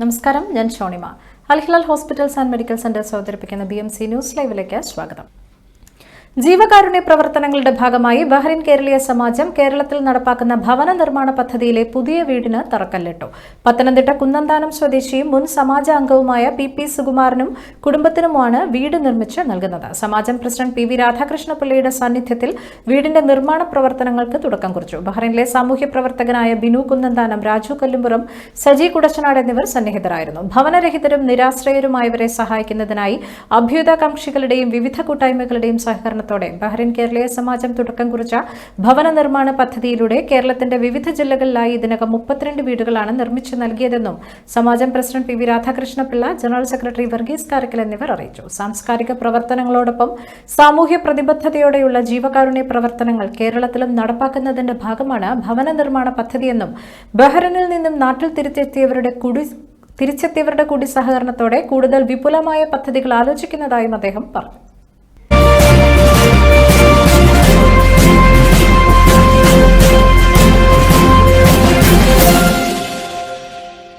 നമസ്കാരം ഞാൻ Shonima. Alhilal hospitals and medical centres അവതരിപ്പിക്കുന്ന ബി എം സി ന്യൂസ് ലൈവിലേക്ക് സ്വാഗതം. ജീവകാരുണ്യ പ്രവർത്തനങ്ങളുടെ ഭാഗമായി ബഹ്റിൻ കേരളീയ സമാജം കേരളത്തിൽ നടപ്പാക്കുന്ന ഭവന നിർമ്മാണ പദ്ധതിയിലെ പുതിയ വീടിന് തറക്കല്ലിട്ടു. പത്തനംതിട്ട കുന്നന്താനം സ്വദേശിയും മുൻ സമാജ അംഗവുമായ പി പി സുകുമാരനും കുടുംബത്തിനുമാണ് വീട് നിർമ്മിച്ച് നൽകുന്നത്. സമാജം പ്രസിഡന്റ് പി വി രാധാകൃഷ്ണപിള്ളയുടെ സാന്നിധ്യത്തിൽ വീടിന്റെ നിർമ്മാണ പ്രവർത്തനങ്ങൾക്ക് തുടക്കം കുറിച്ചു. ബഹ്റിനിലെ സാമൂഹ്യ പ്രവർത്തകനായ ബിനു കുന്നന്താനം രാജു കല്ലുംപുറം സജി കുടച്ചനാട് എന്നിവർ സന്നിഹിതരായിരുന്നു. ഭവനരഹിതരും നിരാശ്രയരുമായവരെ സഹായിക്കുന്നതിനായി അഭ്യുതാകാംക്ഷികളുടെയും വിവിധ കൂട്ടായ്മകളുടെയും സഹകരണത്തോടെ ബഹ്റിൻ കേരളീയ സമാജം തുടക്കം കുറിച്ച ഭവന നിർമ്മാണ പദ്ധതിയിലൂടെ കേരളത്തിന്റെ വിവിധ ജില്ലകളിലായി ഇതിനകം മുപ്പത്തിരണ്ട് വീടുകളാണ് നിർമ്മിച്ചു നൽകിയതെന്നും സമാജം president P V Radhakrishnapillai general secretary Varghese Karakkal എന്നിവർ അറിയിച്ചു. സാംസ്കാരിക പ്രവർത്തനങ്ങളോടൊപ്പം സാമൂഹ്യ പ്രതിബദ്ധതയോടെയുള്ള ജീവകാരുണ്യ പ്രവർത്തനങ്ങൾ കേരളത്തിലും നടപ്പാക്കുന്നതിന്റെ ഭാഗമാണ് ഭവന നിർമ്മാണ പദ്ധതിയെന്നും ബഹ്റിനിൽ നിന്നും നാട്ടിൽ തിരിച്ചെത്തിയവരുടെ കുടി തിരിച്ചെത്തിയവരുടെ കൂടി സഹകരണത്തോടെ കൂടുതൽ വിപുലമായ പദ്ധതികൾ ആലോചിക്കുന്നതായും അദ്ദേഹം പറഞ്ഞു.